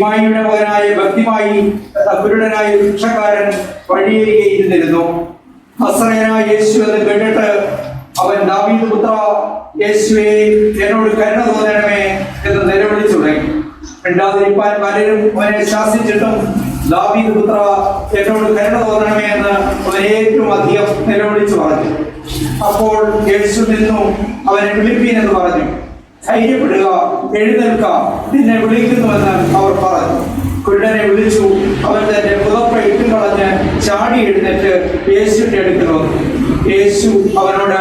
ഹിമായിയുടെ മകനായ ഭക്തിമായി വൃക്ഷക്കാരൻ ഭിക്ഷക്കാരൻ വഴിയേറിയിരുന്നിരുന്നു അസ്രയനായ യേശു എന്ന് കേട്ടിട്ട് അവൻ ദാവീദ് പുത്ര യേശുവെ എന്നോട് കരുണ തോന്നണമേ എന്ന് നിലവിളിച്ചു തുടങ്ങി. മിണ്ടാതിരിപ്പാൻ പലരും അവനെ ശാസിച്ചിട്ടും ദാവീദ് പുത്ര എന്നോട് കരുണ തോന്നണമേ എന്ന് അവൻ ഏറ്റവും അധികം നിലവിളിച്ചു പറഞ്ഞു. അപ്പോൾ യേശു നിന്നു അവനെ വിളിപ്പീൻ എന്ന് പറഞ്ഞു. ധൈര്യപ്പെടുക എഴുന്നേൽക്ക നിന്നെ വിളിക്കുന്നുവെന്ന് അവർ പറഞ്ഞു. കുരുടനെ വിളിച്ചു. അവൻ തന്റെ പുതപ്പ ഇട്ടുകളഞ്ഞ് ചാടി എഴുന്നേറ്റ് യേശുവിന്റെ അടുക്കൽ വന്നു. യേശു അവനോട്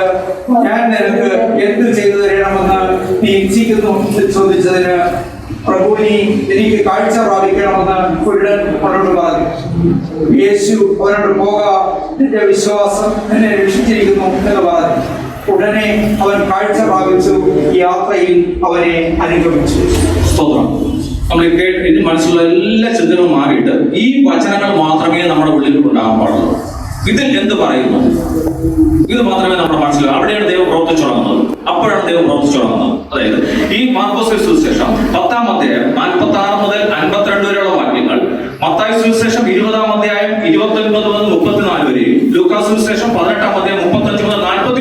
ഞാൻ നിനക്ക് എന്ത് ചെയ്തു തരണമെന്ന് നീ ഇച്ഛിക്കുന്നു? ചോദിച്ചതിന് പ്രഭു നീ എനിക്ക് കാഴ്ച പ്രാപിക്കണമെന്ന് കുരുടൻ അവനോട് പറഞ്ഞു. യേശു അവനോട് പോക നിന്റെ വിശ്വാസം എന്നെ രക്ഷിച്ചിരിക്കുന്നു എന്ന് പറഞ്ഞു. ഉടനെ അവൻ കാഴ്ച പ്രാപിച്ചു. യാത്രയിൽ അവനെ അനുഗമിച്ചു. സ്തോത്രം. നമ്മൾ കേട്ട് എന്റെ മനസ്സിലുള്ള എല്ലാ ചിന്തകളും മാറിയിട്ട് ഈ വചനങ്ങൾ മാത്രമേ നമ്മുടെ ഉള്ളിൽ ഉണ്ടാകാൻ പാടുള്ളൂ. ഇതിൽ എന്ത് പറയുന്നു? ഇത് മാത്രമേ നമ്മുടെ മനസ്സിൽ അവിടെയാണ് ദൈവം പ്രവർത്തിച്ചു തുടങ്ങുന്നത്. അപ്പോഴാണ് ദൈവം പ്രവർത്തിച്ചു തുടങ്ങുന്നത്. അതായത് ഈ മാർക്കോസ് സുവിശേഷം പത്താം അധ്യായം നാൽപ്പത്തി ആറ് മുതൽ അൻപത്തിരണ്ട് വരെയുള്ള വാക്യങ്ങൾ. മത്തായി സുവിശേഷം ഇരുപതാം അധ്യായം ഇരുപത്തി ഒൻപത് മുതൽ മുപ്പത്തിനാല് വരെയും ലൂക്കാസ് സുവിശേഷം പതിനെട്ടാം അധ്യായം മുപ്പത്തഞ്ച് മുതൽ നാൽപ്പത്തി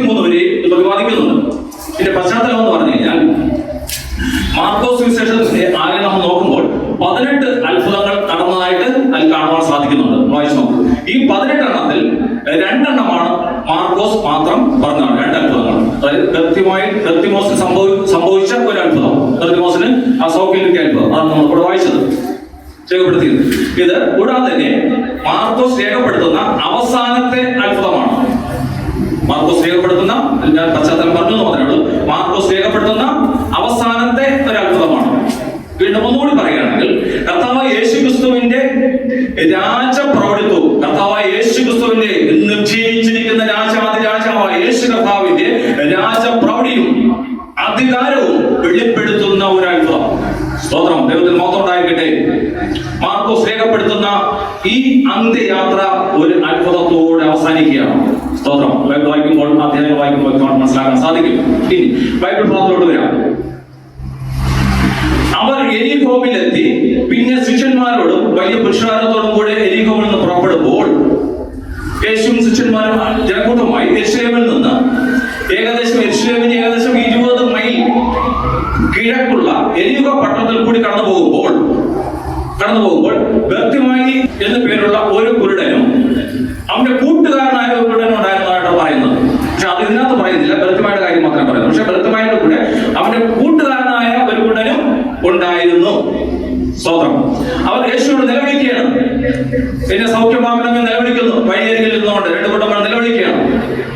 പ്രതിപാദിക്കുന്നുണ്ട് ഇതിന്റെ പശ്ചാത്തലം എന്ന് പറഞ്ഞു കഴിഞ്ഞാൽ മാർക്കോസ് വിശേഷത്തിന്റെ ആകെ നമ്മൾ നോക്കുമ്പോൾ പതിനെട്ട് അത്ഭുതങ്ങൾ നടന്നതായിട്ട് അതിൽ കാണുവാൻ സാധിക്കുന്നുണ്ട്. വായിച്ചു നോക്കും. ഈ പതിനെട്ടെണ്ണത്തിൽ രണ്ടെണ്ണമാണ് മാർക്കോസ് മാത്രം പറഞ്ഞതാണ്. രണ്ട് അത്ഭുതങ്ങൾ അതായത് കൃത്യമായി കൃത്യമോസിന് സംഭവി സംഭവിച്ച ഒരു അത്ഭുതം. കൃത്യമോസിന് ആ സൗഖ്യം കിട്ടിയ അത്ഭുതം അതാണ് നമ്മൾ ഇവിടെ വായിച്ചത്. രേഖപ്പെടുത്തിയത്. ഇത് കൂടാതെ തന്നെ മാർക്കോസ് രേഖപ്പെടുത്തുന്ന അവസാനത്തെ അത്ഭുതമാണ് മാർക്കോസ് രേഖപ്പെടുത്തുന്ന ഞാൻ പശ്ചാത്തലം പറഞ്ഞു എന്ന് മാത്രമേ മാർക്കോസ് രേഖപ്പെടുത്തുന്ന അവസാനത്തെ ഒരു അത്ഭുതമാണ് വീണ്ടും ഒന്നുകൂടി പറയുകയാണെങ്കിൽ കർത്താവ് യേശു ക്രിസ്തുവിന്റെ രാജപ്രൗഢിത്വവും കർത്താവ് യേശു ക്രിസ്തുവിന്റെ ജീവിച്ചിരിക്കുന്ന രാജാതി രാജാവായ യേശു കർത്താവിന്റെ രാജ പ്രൗഢിയും അധികാരവും വെളിപ്പെടുത്തുന്ന ഒരു അത്ഭുതം സ്തോത്രം. ദൈവത്തിന് മൊത്തം ഉണ്ടായിരിക്കട്ടെ. മാർക്കോസ് രേഖപ്പെടുത്തുന്ന ഈ അന്ത്യയാത്ര ഒരു അത്ഭുതത്തോടെ അവസാനിക്കുകയാണ്. സ്തോത്രം. വായിക്കുമ്പോൾ നമുക്ക് മനസ്സിലാക്കാൻ സാധിക്കും. ഇനി ബൈബിൾ ഭാഗത്തോട്ട് വരാം. അവർ എലിഹോമിലെത്തി പിന്നെ ശിഷ്യന്മാരോടും വലിയ പുരുഷാരത്തോടും കൂടെ എലിഹോമിൽ നിന്ന് പുറപ്പെടുമ്പോൾ യേശുവും ശിഷ്യന്മാരും ജനക്കൂട്ടമായി എരിശിലേമിൽ നിന്ന് ഏകദേശം എരിശിലേമിന് ഏകദേശം ഇരുപത് മൈൽ കിഴക്കുള്ള എരിയുക പട്ടണത്തിൽ കൂടി കടന്നു പോകുമ്പോൾ കടന്നു പോകുമ്പോൾ ബർത്തിമായി എന്നു പേരുള്ള ഒരു കുരുടനും അവന്റെ കൂട്ടുകാരനായ ഒരു കുരുടനും ഉണ്ടായിരുന്നതായിട്ട് പറയുന്നത് പക്ഷെ അത് ഇതിനകത്ത് പറയുന്നില്ല ബർത്തിമായുടെ കാര്യം മാത്രമേ പറയുന്നു പക്ഷെ ബർത്തിമായുടെ കൂടെ അവന്റെ കൂട്ടുകാരനായ ഒരു കുരുടനും ഉണ്ടായിരുന്നു സ്തോത്രം അവർ യേശുവോട് നിലവിളിക്കുകയാണ് പിന്നെ സൗഖ്യമാക്കണമെന്ന് നിലവിളിക്കുന്നു. വഴിയരികിൽ നിന്നുകൊണ്ട് രണ്ടു കുടുംബങ്ങൾ നിലവിളിക്കുകയാണ്.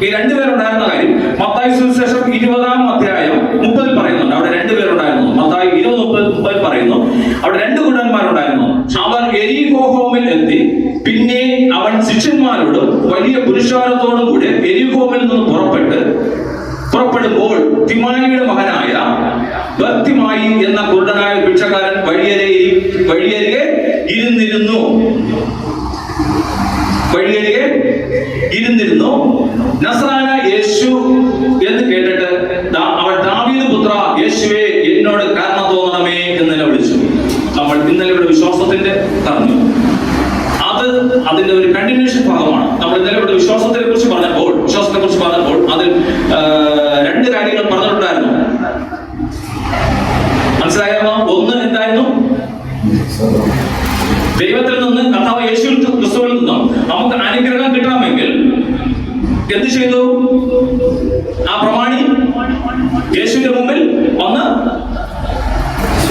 ഈ രണ്ടുപേരുണ്ടായിരുന്ന കാര്യം മത്തായി സുവിശേഷം ഇരുപതാം അധ്യായം മുപ്പതിൽ പറയുന്നുണ്ട്. അവിടെ രണ്ടുപേരുണ്ടായിരുന്നു മത്തായി ഇരുപത് മുപ്പത് മുപ്പതിൽ പറയുന്നു. അവിടെ രണ്ട് കുടന്മാരുണ്ടായിരുന്നു അവർ എരിഹോഹോമിൽ എത്തി. പിന്നെ അവൻ ശിഷ്യന്മാരോടും വലിയ പുരുഷാരത്തോടും കൂടെ എരിഹോമിൽ നിന്ന് പുറപ്പെട്ട് പുറപ്പെടുമ്പോൾ തിമായിയുടെ മകനായ ഭക്തിമായി എന്ന കുരുടനായ ഭിക്ഷക്കാരൻ വഴിയരയിൽ വഴിയരികെ ഇരുന്നിരുന്നു വഴിയരികെ ഇരുന്നിരുന്നു നസ്രാന യേശു എന്ന് കേട്ടിട്ട് ദാ- അവൻ ദാവീദ് പുത്ര യേശുവേ എന്നോട് കാരണം തോന്നണമേ എന്ന് നിലവിളിച്ചു നമ്മൾ ഇന്നലെ ഇവിടെ വിശ്വാസത്തിന്റെ പറഞ്ഞു അത് അതിന്റെ ഒരു കണ്ടിന്യൂഷൻ ഭാഗമാണ് നമ്മൾ ഇന്നലെ ഇവിടെ വിശ്വാസത്തെ കുറിച്ച് പറഞ്ഞപ്പോൾ വിശ്വാസത്തെ കുറിച്ച് പറഞ്ഞപ്പോൾ അതിൽ ആ, രണ്ട് കാര്യങ്ങൾ പറഞ്ഞിട്ടുണ്ടായിരുന്നു മനസ്സിലായിരുന്നോ ഒന്ന് എന്തായിരുന്നു ദൈവത്തിൽ നിന്ന് കർത്താവ് യേശു ക്രിസ്തുവിൽ നിന്നും നമുക്ക് അനുഗ്രഹം കിട്ടണമെങ്കിൽ എന്ത് ചെയ്തു ആ പ്രമാണി യേശുവിന്റെ മുമ്പിൽ വന്ന്.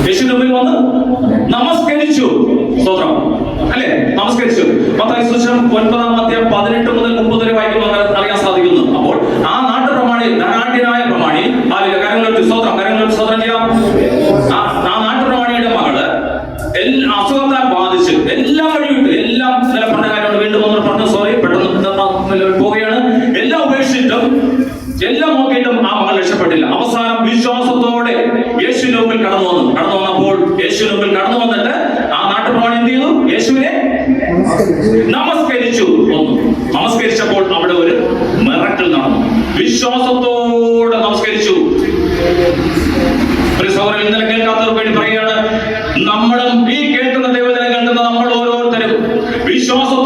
യേശുവിന്റെ മുമ്പിൽ വന്ന് നമസ്കരിച്ചു. സ്തോത്രം. അല്ലെ? നമസ്കരിച്ചു. പത്തായി സുശം ഒൻപതാം അധ്യായം പതിനെട്ട് മുതൽ മുപ്പത് വരെ വായിക്കുമ്പോൾ religiosa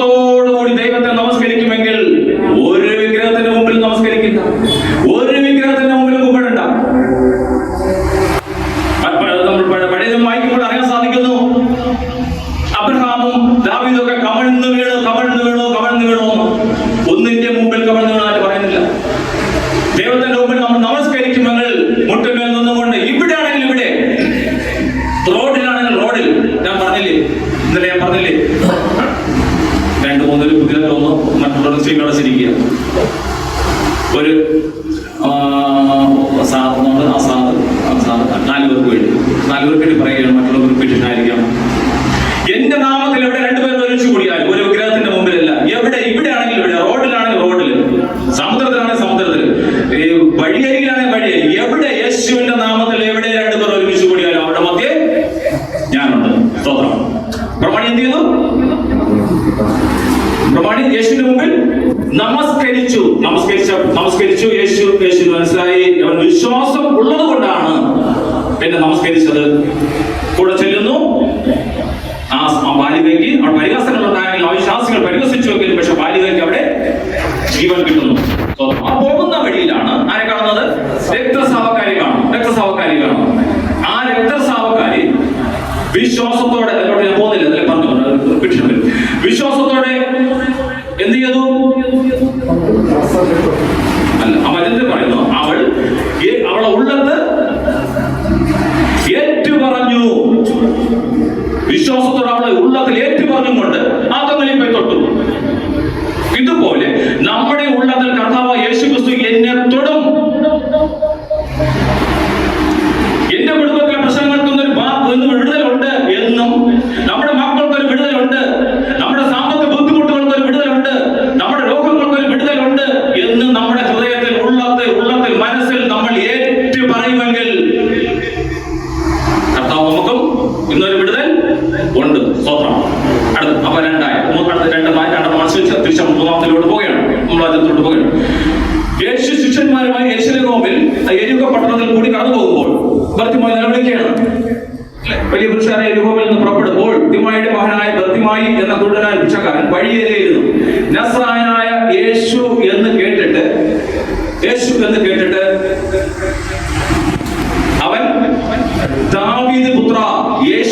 യേശുവിന്റെ നാമത്തിൽ എവിടെ രണ്ടുപേർ ഒരുമിച്ച് കൂടിയാലും അവരുടെ മധ്യേ ഞാനുണ്ട്. സ്തോത്രം. പ്രമാണി എന്ത് ചെയ്യുന്നു പ്രമാണി യേശുവിന്റെ മുമ്പിൽ നമസ്കരിച്ചു. നമസ്കരിച്ച നമസ്കരിച്ചു യേശു യേശു മനസ്സിലായി. അവൻ വിശ്വാസം ഉള്ളത് കൊണ്ടാണ് പിന്നെ നമസ്കരിച്ചത്. കൂടെ ചെല്ലുന്നു. ആ ബാലികയ്ക്ക് അവിടെ പരിഹാസങ്ങൾ ഉണ്ടായെങ്കിൽ അവിശ്വാസികൾ പരിഹസിച്ചുവെങ്കിലും പക്ഷെ ബാലികയ്ക്ക് അവിടെ ജീവൻ വിശ്വാസത്തോടെ അങ്ങോട്ട് ഞാൻ പോകുന്നില്ല എന്നല്ലേ പറഞ്ഞു റിപ്പീഷൻ വിശ്വാസത്തോടെ എന്ത് ചെയ്തു?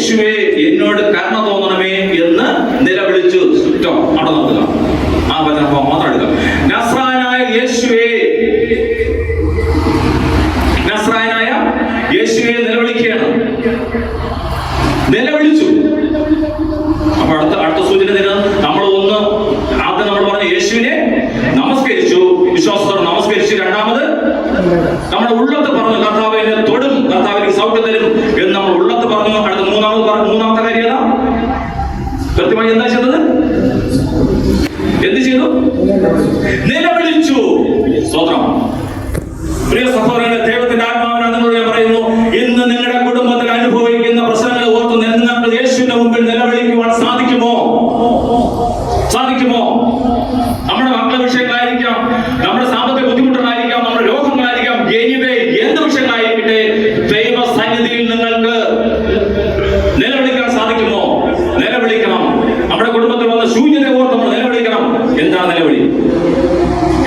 இயேசுவே என்னோடு கர்த்த വിഷയമായിരിക്കുമോ നമ്മുടെ മക്കളെ വിഷയങ്ങളായിരിക്കാം നമ്മുടെ സാമ്പത്തിക ബുദ്ധിമുട്ടുകളായിരിക്കാം നമ്മുടെ രോഗങ്ങളായിരിക്കാം. എനിവേ എന്ത് വിഷയങ്ങളായിരിക്കട്ടെ? ദൈവ സന്നിധിയിൽ നിങ്ങൾക്ക് നിലവിളിക്കാൻ സാധിക്കുമോ? നിലവിളിക്കണം. നമ്മുടെ കുടുംബത്തിൽ വന്ന ശൂന്യത ഓർത്ത് നമ്മൾ നിലവിളിക്കണം. എന്താണ് നിലവിളി?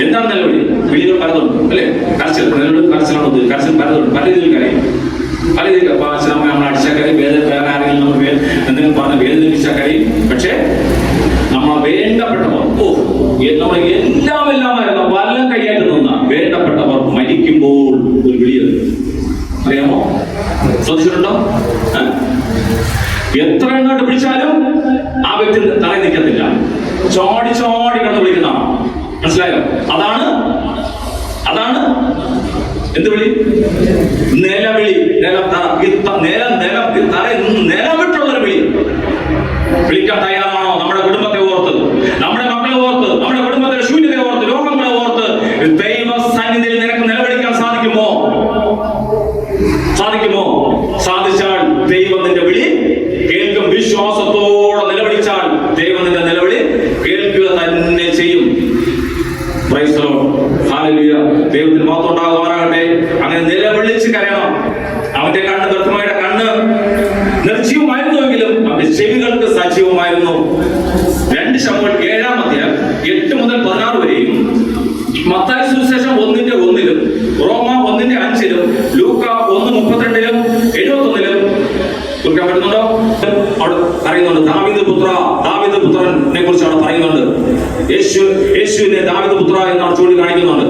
എന്താണ് നിലവിളി? വീട് പലതും അല്ലേ? കരച്ചിൽ. കരച്ചിലാണ് കരച്ചിൽ പലതും പല രീതിയിൽ കരയും. പല രീതിയിൽ തുടങ്ങി എല്ലാം എല്ലാമായിരുന്നു വല്ലം കൈയായിട്ട് നിന്ന വേണ്ടപ്പെട്ടവർ മരിക്കുമ്പോൾ ഒരു വിളിയത് അറിയാമോ? ശ്രദ്ധിച്ചിട്ടുണ്ടോ എത്ര എണ്ണോട്ട് പിടിച്ചാലും ആ വ്യക്തി തറയിൽ നിൽക്കത്തില്ല. ചോടി ചോടി കണ്ടു വിളിക്കുന്ന മനസ്സിലായോ? അതാണ് അതാണ്. എന്ത് വിളി? നിലവിളി. നിലം നിലം നില തറ യേശു യേശുവിനെ ദാവിദപുത്ര എന്നാണ് ചൂണ്ടിക്കാണിക്കുന്നുണ്ട്.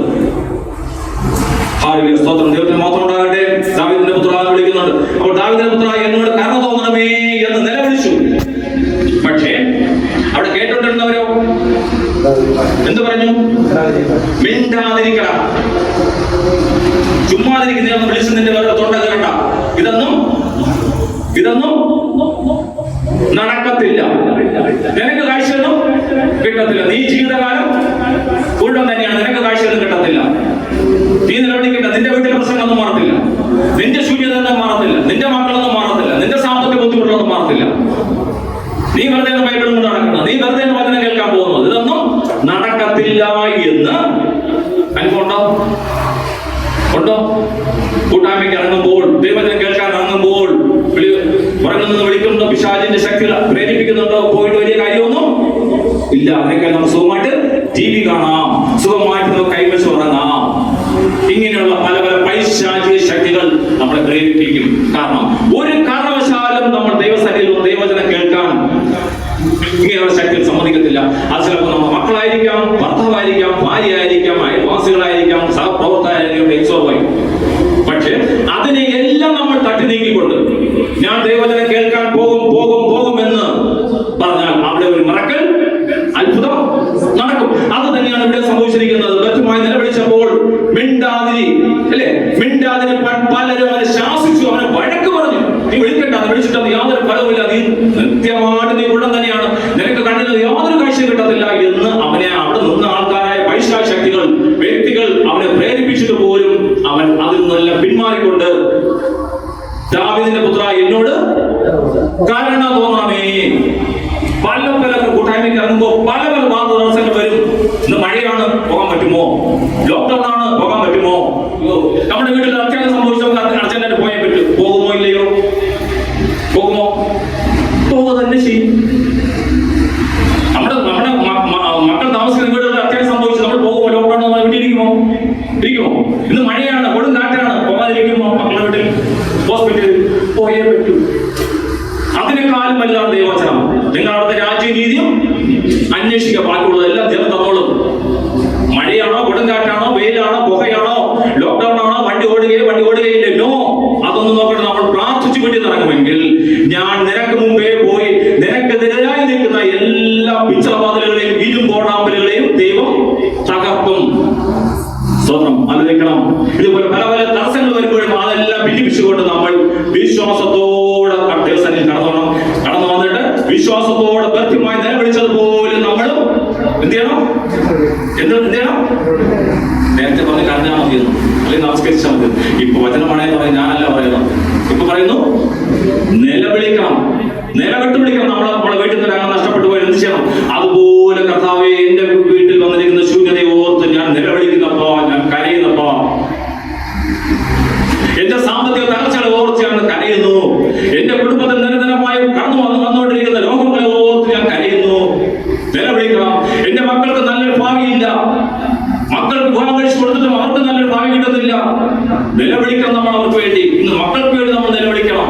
സ്തോത്രം. ദൈവത്തിന് മാത്രം ഉണ്ടാകട്ടെ. ദാവിദിന്റെ പുത്ര എന്ന് വിളിക്കുന്നുണ്ട്. അപ്പോൾ ദാവിദിന്റെ പുത്ര എന്നോട് കരുണ തോന്നണമേ എന്ന് നിലവിളിച്ചു. പക്ഷേ അവിടെ കേട്ടോണ്ടിരുന്നവരോ എന്ത് പറഞ്ഞു? മിണ്ടാതിരിക്കണം. ചുമ്മാതിരിക്കുന്നതെന്ന് വിളിച്ചു നിന്റെ വേറെ തൊണ്ട കയറണ്ട ഇതൊന്നും ഇതൊന്നും നടക്കത്തില്ല. നിനക്ക് കാഴ്ചയൊന്നും കിട്ടത്തില്ല. നീ ജീവിതകാലം കൂട്ടം തന്നെയാണ്. നിനക്ക് കാഴ്ചയൊന്നും കിട്ടത്തില്ല. നീ നിലവിളിക്കണ്ട. നിന്റെ വീട്ടിലെ പ്രശ്നങ്ങളൊന്നും മാറത്തില്ല. നിന്റെ ശൂന്യത ശൂന്യതൊന്നും മാറത്തില്ല. നിന്റെ മക്കളൊന്നും മാറത്തില്ല. നിന്റെ സാമ്പത്തിക ബുദ്ധിമുട്ടുകളൊന്നും മാറത്തില്ല. നീ വെറുതെ ബൈബിൾ കൊണ്ട് നടക്കണം. നീ വെറുതെ വചനം കേൾക്കാൻ പോകുന്നു ഇതൊന്നും നടക്കത്തില്ല എന്ന് അനുഭവമുണ്ടോ ഉണ്ടോ? കൂട്ടായ്മയ്ക്ക് ഇറങ്ങുമ്പോൾ ദൈവചനം കേൾക്കാൻ ഇറങ്ങുമ്പോൾ അതിന്റെ ശക്തി പ്രേരിപ്പിക്കുന്നുണ്ടോ? പോയിട്ട് വലിയ കാര്യമൊന്നും ഇല്ല. അതിനേക്കാൾ നമുക്ക് സുഖമായിട്ട് ടി വി കാണാം. സുഖമായിട്ട് നമുക്ക് കൈവശം ഉറങ്ങാം. ഇങ്ങനെയുള്ള പല പല പൈശാചിക ശക്തികൾ നമ്മളെ പ്രേരിപ്പിക്കും. കാരണം ഭാവി കിട്ടത്തില്ല നിലവിളിക്കണം നമ്മൾ അവർക്ക് വേണ്ടി. ഇന്ന് മക്കൾക്ക് വേണ്ടി നമ്മൾ നിലവിളിക്കണം.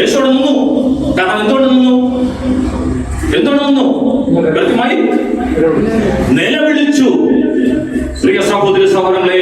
യേശോടെ നിന്നു. കാരണം എന്തുകൊണ്ട് നിന്നു? എന്തുകൊണ്ട് നിന്നു? കൃത്യമായി നിലവിളിച്ചു. പ്രിയ സഹോദരി സഹോദരങ്ങളെ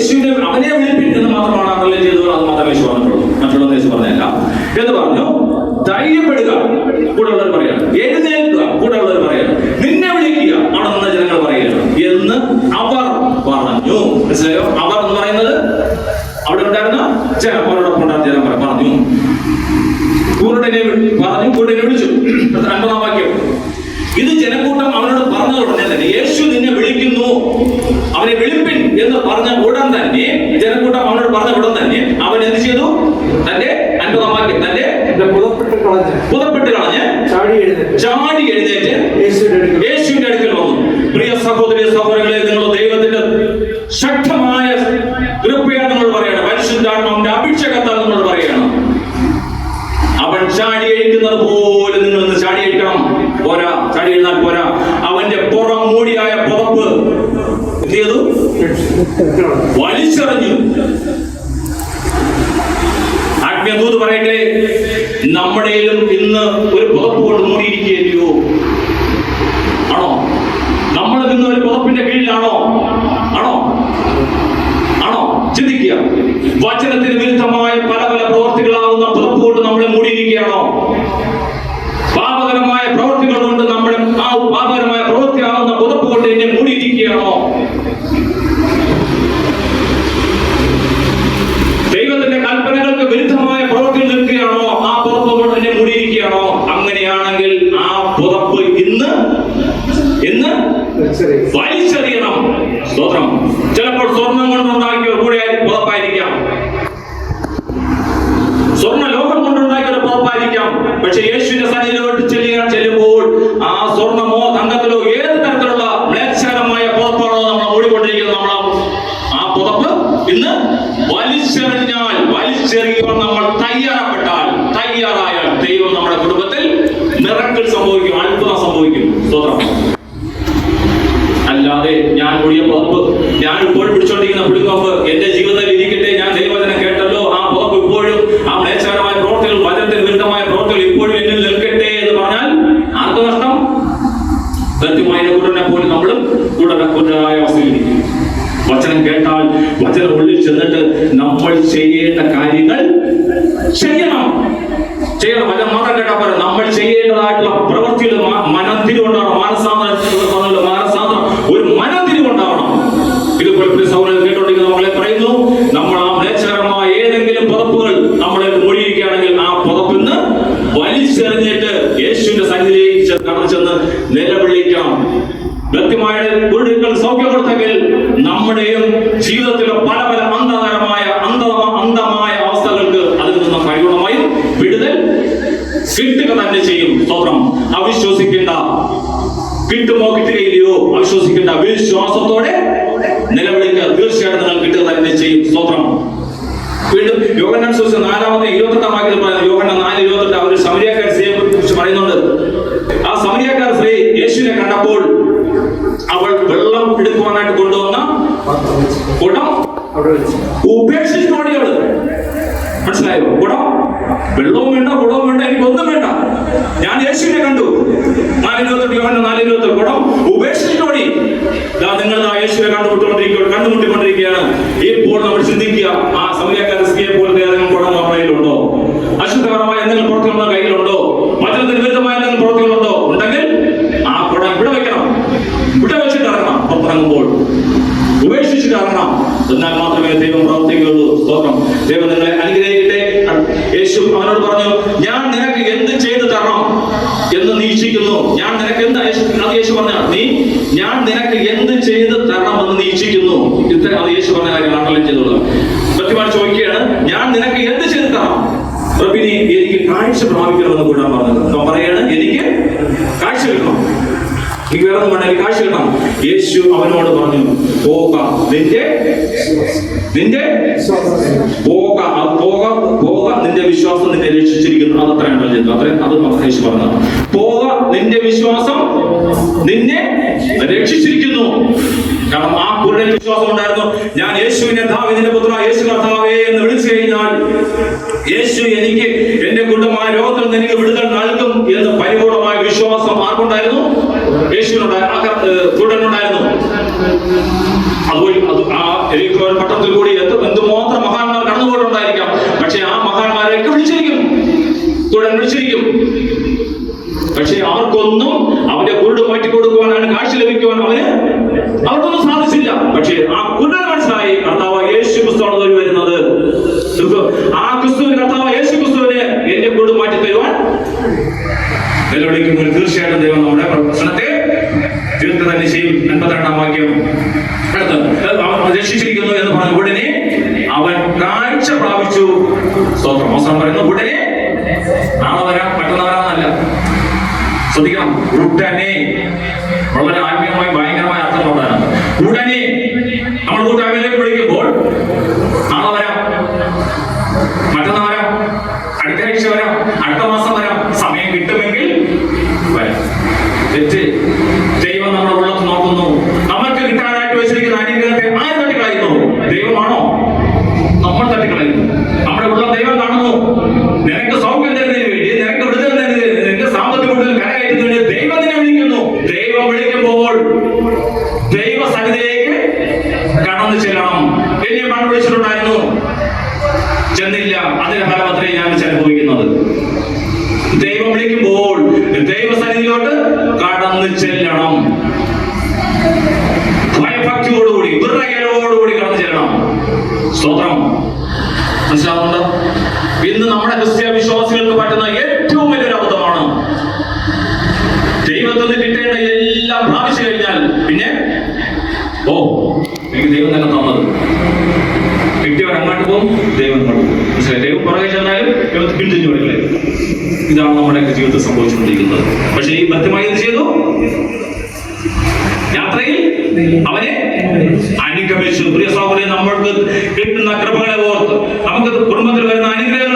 യേശുവിനെ അവനെ വിളിപ്പിക്കുന്നത് മാത്രമാണ് അങ്ങനെ ചെയ്തത് അത് മാത്രമേ യേശു പറഞ്ഞിട്ടുള്ളൂ. മറ്റുള്ളവർ യേശു പറഞ്ഞല്ല എന്ന് പറഞ്ഞു? ധൈര്യപ്പെടുക. കൂടെ ഉള്ളവർ പറയാണ് എഴുന്നേൽക്കുക കൂടെ ഉള്ളവർ പറയാണ് നിന്നെ വിളിക്കുക അവിടെ നിന്ന ജനങ്ങൾ പറയുകയാണ് എന്ന് അവർ പറഞ്ഞു മനസ്സിലായോ അവർ എന്ന് പറയുന്നത് അവിടെ ഉണ്ടായിരുന്ന ജനം അവരോടൊപ്പം ഉണ്ടായിരുന്ന ജനം പറഞ്ഞു കൂടനെ പറഞ്ഞു കൂടനെ വിളിച്ചു അൻപതാം വാക്യം ഇത് ജനക്കൂട്ടം അവനോട് പറഞ്ഞ ഉടനെ തന്നെ യേശു നിന്നെ വിളിക്കുന്നു അവനെ വിളിപ്പിൻ എന്ന് പറഞ്ഞ ഉടൻ തന്നെ ജനക്കൂട്ടം അവനോട് പറഞ്ഞ ഉടൻ തന്നെ അവൻ എന്ത് ചെയ്തു തന്റെ അൻപതാം വാക്യം തന്റെ എന്റെ പുതപ്പെട്ട് കളഞ്ഞ് പുതപ്പെട്ട് കളഞ്ഞ് ചാടി എഴുന്നേറ്റ് ചാടി എഴുന്നേറ്റ് യേശുവിന്റെ അടുക്കൽ യേശുവിന്റെ അടുക്കൽ വന്നു പ്രിയ സഹോദരി സഹോദരങ്ങളെ നിങ്ങൾ ദൈവത്തിന്റെ ശക്തമായ കൃപയാണ് നിങ്ങൾ പറയണം മനുഷ്യന്റെ ആത്മാവിന്റെ അഭിഷേകത്താൽ നിങ്ങൾ പറയണം അവൻ ചാടി അഴിക്കുന്നത് പോലെ നിങ്ങൾ ഇന്ന് ചാടി അഴിക്കണം പോരാ ചാടി എഴുന്നാൽ പോരാ. അവന്റെ പുറം മൂടിയായ പുറപ്പ് ചെയ്തു? വലിച്ചെറിഞ്ഞു. ആത്മീയദൂത് പറയട്ടെ നമ്മുടെയിലും ഇന്ന് ഒരു പുറപ്പ് കൊണ്ട് മൂടിയിരിക്കുകയല്ലയോ? ആണോ? നമ്മൾ ഇന്ന് ഒരു പുറപ്പിന്റെ കീഴിലാണോ? ആണോ? ആണോ? ചിന്തിക്കുക. വചനത്തിന് വിരുദ്ധമായ പല പല പ്രവർത്തികളാവുന്ന പുറപ്പ് കൊണ്ട് നമ്മളെ മൂടിയിരിക്കുകയാണോ? മൂടിയിരിക്കുകയാണോ ദൈവത്തിന്റെ കൽപ്പനകൾക്ക് വിരുദ്ധമായ പ്രവൃത്തികൾ നിൽക്കുകയാണോ ആ പുറപ്പ് കൊണ്ട് എന്നെ മൂടിയിരിക്കുകയാണോ അങ്ങനെയാണെങ്കിൽ ആ പുറപ്പ് ഇന്ന് ഇന്ന് വലിച്ചെറിയണം സ്തോത്രം ചിലപ്പോൾ സ്വർണം കൊണ്ടുണ്ടാക്കിയ കൂടെ പുറപ്പായിരിക്കാം സ്വർണ ലോകം കൊണ്ടുണ്ടാക്കിയ ഒരു പുറപ്പായിരിക്കാം പക്ഷെ യേശുവിന്റെ സന്നിധിയിലോട്ട് ചെല്ലുക ചെല്ലുമ്പോൾ ആ സ്വർണമോ തങ്കത്തിലോ ഏത് തരത്തിലുള്ള മ്ലേച്ഛകരമായ പുറപ്പാണോ നമ്മൾ മൂടിക്കൊണ്ടിരിക്കുന്നത് നമ്മൾ ആ പുറപ്പ് ഇന്ന് വലിച്ചെറിഞ്ഞാൽ വലിച്ചെറിയുവാൻ നമ്മൾ തയ്യാറപ്പെട്ടാൽ തയ്യാറായാൽ ദൈവം നമ്മുടെ കുടുംബത്തിൽ മിറക്കിൾ സംഭവിക്കും അത്ഭുതം സംഭവിക്കും സ്തോത്രം അല്ലാതെ ഞാൻ മുടിയ പുറപ്പ് ഞാൻ ഇപ്പോഴും പിടിച്ചോണ്ടിരിക്കുന്ന പുളിക്കൊമ്പ് എന്റെ ജീവിതത്തിൽ ഇരിക്കട്ടെ ഞാൻ ദൈവവചനം കേട്ടല്ലോ ആ പുറപ്പ് ഇപ്പോഴും ആ മ്ലേച്ഛകരമായ പ്രവർത്തികൾ വചനത്തിന് വിരുദ്ധമായ പ്രവർത്തികൾ ഇപ്പോഴും എന്നിൽ നിൽക്കട്ടെ എന്ന് പറഞ്ഞാൽ ആർക്ക് നഷ്ടം കൃത്യമായ കൂടനെ പോലും നമ്മളും കൂടനെ കൂടനായ അവസ്ഥയിലിരിക്കും വചനം കേട്ടാൽ വചനം ഉള്ളിൽ ചെന്നിട്ട് നമ്മൾ ചെയ്യേണ്ട കാര്യങ്ങൾ ചെയ്യണം ചെയ്യണം വചനം മാത്രം കേട്ടാൽ പോരാ നമ്മൾ ചെയ്യേണ്ടതായിട്ടുള്ള പ്രവൃത്തിയിൽ മ- മനംതിരിവുണ്ടാവണം മാനസാന്തരം മാനസാന്തരം ഒരു മനംതിരിവുണ്ടാവണം ഇതുപോലെ പ്രിയ സഹോദരൻ കേട്ടോണ്ടിരിക്കുന്ന മകളെ പറയുന്നു നമ്മൾ ആ മ്ലേച്ഛകരമായ ഏതെങ്കിലും പുറപ്പുകൾ നമ്മളെ മൂടിയിരിക്കുകയാണെങ്കിൽ ആ പുറപ്പിന്ന് വലിച്ചെറിഞ്ഞിട്ട് യേശുവിന്റെ സന്നിധിയിലേക്ക് ചെ- കടന്നു ചെന്ന് നിലവിളിക്കണം വ്യക്തിമായ വീടുകൾ സൗഖ്യം കൊടുത്തെങ്കിൽ നമ്മുടെയും ജീവിതത്തിലെ പല പല അന്ധകരമായ അന്ധ അന്ധമായ അവസ്ഥകൾക്ക് അതിൽ നിന്ന് പരിഗണമായും വിടുതൽ കിട്ടുക തന്നെ ചെയ്യും സ്തോത്രം അവിശ്വസിക്കേണ്ട കിട്ടുമോ കിട്ടുകയില്ലയോ അവിശ്വസിക്കേണ്ട വിശ്വാസത്തോടെ നിലവിളിക്കുക. തീർച്ചയായിട്ടും നിങ്ങൾ കിട്ടുക തന്നെ ചെയ്യും. സ്തോത്രം. വീണ്ടും യോഗനാൻ സുവിശേഷം നാലാമത്തെ ഇരുപത്തെട്ടാം വാക്യത്തിൽ പറയുന്നത് യോഗന നാല് ഇരുപത്തെട്ട് അവർ സമരിയാക്കാർ സ്ത്രീയെ കുറിച്ച് പറയുന്നുണ്ട്. ആ സമരിയാക്കാർ സ്ത്രീ യേശുവിനെ കണ്ടപ്പോൾ അവൾ വെള്ളം എടുക്കുവാനായിട്ട് കൊണ്ടുവന്ന കുടം ഉപേക്ഷിച്ചു ഓടിയവൾ മനസ്സിലായോ? കുടം വെള്ളവും വേണ്ട കുടവും വേണ്ട എനിക്ക് ഒന്നും വേണ്ട. ഞാൻ യേശുവിനെ കണ്ടു. നാല് ഇരുപത്തെട്ട് യോഹന്നാൻ നാല് ഇരുപത്തെട്ട്. കുടം നിങ്ങൾ ആ യേശുവിനെ കണ്ടുമുട്ടിക്കൊണ്ടിരിക്കുക കണ്ടുമുട്ടിക്കൊണ്ടിരിക്കുകയാണ് ഇപ്പോൾ നമ്മൾ ചിന്തിക്കുക ആ സമയക്കാര സ്ത്രീയെ പോലത്തെ ഏതെങ്കിലും കുടം നമ്മുടെ കയ്യിലുണ്ടോ? അശുദ്ധകരമായ എന്തെങ്കിലും പ്രവർത്തികളുടെ കയ്യിലുണ്ടോ? മറ്റൊരു വിരുദ്ധമായ എന്തെങ്കിലും പ്രവർത്തികളുണ്ടോ ഉണ്ടെങ്കിൽ ആ കുടം ഇവിടെ വെക്കണം ഇവിടെ വെച്ചിട്ട് ഇറങ്ങണം ഉപേക്ഷിച്ചു കാരണം എന്നാൽ മാത്രമേ ദൈവം പ്രവർത്തിക്കുകയുള്ളൂ. സ്തോത്രം. ദൈവം നിങ്ങളെ അനുഗ്രഹിക്കട്ടെ. യേശു അവനോട് പറഞ്ഞു ഞാൻ നിനക്ക് എന്ത് ചെയ്തു തരണം എന്ന് നീ ഇച്ഛിക്കുന്നു ഞാൻ നിനക്ക് എന്ത്? അത് യേശു പറഞ്ഞ നീ ഞാൻ നിനക്ക് എന്ത് ചെയ്തു തരണം എന്ന് നീ ഇച്ഛിക്കുന്നു ഇത്ര അത് യേശു പറഞ്ഞ കാര്യം അണ്ടർലൈൻ ചെയ്തോളൂ കൃത്യമായി ചോദിക്കുകയാണ് ഞാൻ നിനക്ക് എന്ത് ചെയ്തു തരണം? എനിക്ക് കാഴ്ച പ്രാപിക്കണമെന്ന് കൂടാൻ പറഞ്ഞത്. അവൻ പറയാണ് എനിക്ക് കാഴ്ച വേറെ വേണ്ട എനിക്ക് കാഴ്ച യേശു അവനോട് പറഞ്ഞു പോക നിന്റെ നിന്റെ പോക പോക പോക നിന്റെ വിശ്വാസം നിന്നെ രക്ഷിച്ചിരിക്കുന്നു. അത് അത്രയാണ് അത്രയും അത് യേശു പറഞ്ഞു പോക നിന്റെ വിശ്വാസം നിന്നെ രക്ഷിച്ചിരിക്കുന്നു. കാരണം ആ കുരുടന് വിശ്വാസം ഉണ്ടായിരുന്നു. ഞാൻ യേശുവിനെ ധാവിന്റെ പുത്ര യേശു കർത്താവേ എന്ന് വിളിച്ചു കഴിഞ്ഞാൽ യേശു എനിക്ക് എന്റെ കുടുംബമായ രോഗത്തിൽ നിന്ന് എനിക്ക് വിടുതൽ നൽകും എന്ന് പരിപൂർണമായ വിശ്വാസം ആർക്കുണ്ടായിരുന്നു? യേശുവിനുണ്ടായിരുന്നു അതുപോലെ അത് കൂടി എന്ത് എന്തുമാത്രം മഹാന്മാർ കടന്നുപോയിട്ടുണ്ടായിരിക്കാം. പക്ഷെ ആ മഹാന്മാരെയൊക്കെ വിളിച്ചിരിക്കും. കുടൻ വിളിച്ചിരിക്കും. പക്ഷെ അവർക്കൊന്നും അവന്റെ കുരുട് മാറ്റി കൊടുക്കുവാനാണ് കാഴ്ച ലഭിക്കുവാൻ അവന് അവർക്കൊന്നും സാധിച്ചില്ല. പക്ഷേ ആ കുരുടൻ മനസ്സിലായി. കർത്താവ് യേശു ക്രിസ്തുവാണ് വരുന്നത്. ആ ക്രിസ്തുവിന് കർത്താവ് യേശു ക്രിസ്തുവിന് എന്റെ കുരുട് മാറ്റി തരുവാൻ വെല്ലുവിളിക്കുമ്പോൾ തീർച്ചയായിട്ടും ദൈവം നമ്മുടെ പ്രശ്നത്തെ തീർത്ത് തന്നെ ചെയ്യും. എൺപത്തിരണ്ടാം വാക്യം. രക്ഷിച്ചിരിക്കുന്നു എന്ന് പറഞ്ഞ ഉടനെ അവൻ കാഴ്ച പ്രാപിച്ചു. സ്വന്തം അവസാനം പറയുന്നു ഉടനെ നാളെ വരാം. ശ്രദ്ധിക്കണം. ഉടനെ വളരെ ആത്മീയമായി ഭയങ്കരമായ അർത്ഥമുള്ളതാണ് ഉടനെ നമ്മൾ കൂട്ടായ്മയിലേക്ക് വിളിക്കുമ്പോൾ നാളെ വരാം. മറ്റന്നാൾ വരാം. അടുത്ത ആഴ്ച വരാം. അടുത്ത മാസം വരാം. സമയം കിട്ടുമെങ്കിൽ വരാം. തെറ്റ് ദൈവം നമ്മുടെ ഉള്ളത്ത് നോക്കുന്നു. നമുക്ക് കിട്ടാനായിട്ട് വെച്ചിരിക്കുന്ന അനുഗ്രഹത്തെ ആര് തട്ടിക്കളയുന്നു? ദൈവമാണോ? നമ്മൾ തട്ടിക്കളയുന്നു. നമ്മുടെ ഉള്ള ദൈവം കാണുന്നു. നിനക്ക് സൗഖ്യം തരുന്നതിന് വിടുതൽ കരകയറ്റുന്നതിന് വേണ്ടി വിളിക്കുന്നു. ദൈവം വിളിക്കുമ്പോൾ ദൈവ സന്നിധിയിലേക്ക് കടന്നു ചെല്ലണം. എന്നെ മണ്ണ് വിളിച്ചിട്ടുണ്ടായിരുന്നു. ചെന്നില്ല. അതിന്റെ ഫലമത്രേ ഞാൻ അനുഭവിക്കുന്നത്. ദൈവം വിളിക്കുമ്പോൾ ദൈവസന്നിധിയിലോട്ട് കടന്നു ചെല്ലണം. ഭയഭക്തിയോടുകൂടി വിറയലോടുകൂടി കടന്നു ചെല്ലണം. സ്തോത്രം. മനസ്സിലാവുന്നുണ്ടോ? ഇന്ന് നമ്മുടെ ക്രിസ്ത്യ വിശ്വാസികൾക്ക് പറ്റുന്ന ദൈവത്തിൽ നിന്ന് കിട്ടേണ്ട എല്ലാം പ്രാപിച്ചു കഴിഞ്ഞാൽ പിന്നെ ഓ എനിക്ക് ദൈവം തന്നെ തന്നത്. കിട്ടിയവർ അങ്ങോട്ട് പോകും ദൈവം അങ്ങോട്ട് പോകും. മനസ്സിലായി? ദൈവം പുറകെ ചെന്നാലും ദൈവത്തെ പിന്തിരിഞ്ഞു ഇതാണ് നമ്മുടെ ജീവിതത്തിൽ സംഭവിച്ചുകൊണ്ടിരിക്കുന്നത്. പക്ഷേ ഈ ഭക്തമായി എന്ത് ചെയ്തു? യാത്രയിൽ അവനെ അനുഗമിച്ചു പ്രിയ സഹോദരി നമ്മൾക്ക് കിട്ടുന്ന കൃപകളെ ഓർത്ത് നമുക്ക് കുടുംബത്തിൽ വരുന്ന അനുഗ്രഹങ്ങൾ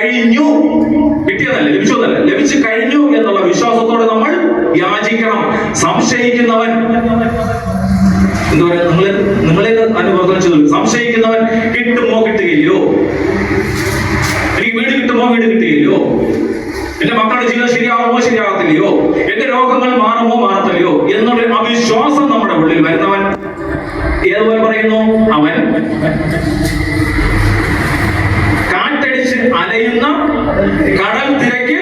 കഴിഞ്ഞു കിട്ടിയതല്ല ലഭിച്ചു എന്നല്ല ലഭിച്ചു கடல் திரைக்கு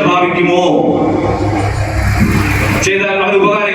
അവൻ രക്ഷ പ്രാപിക്കുമോ ചെയ്താൽ അവന് ഉപകാരം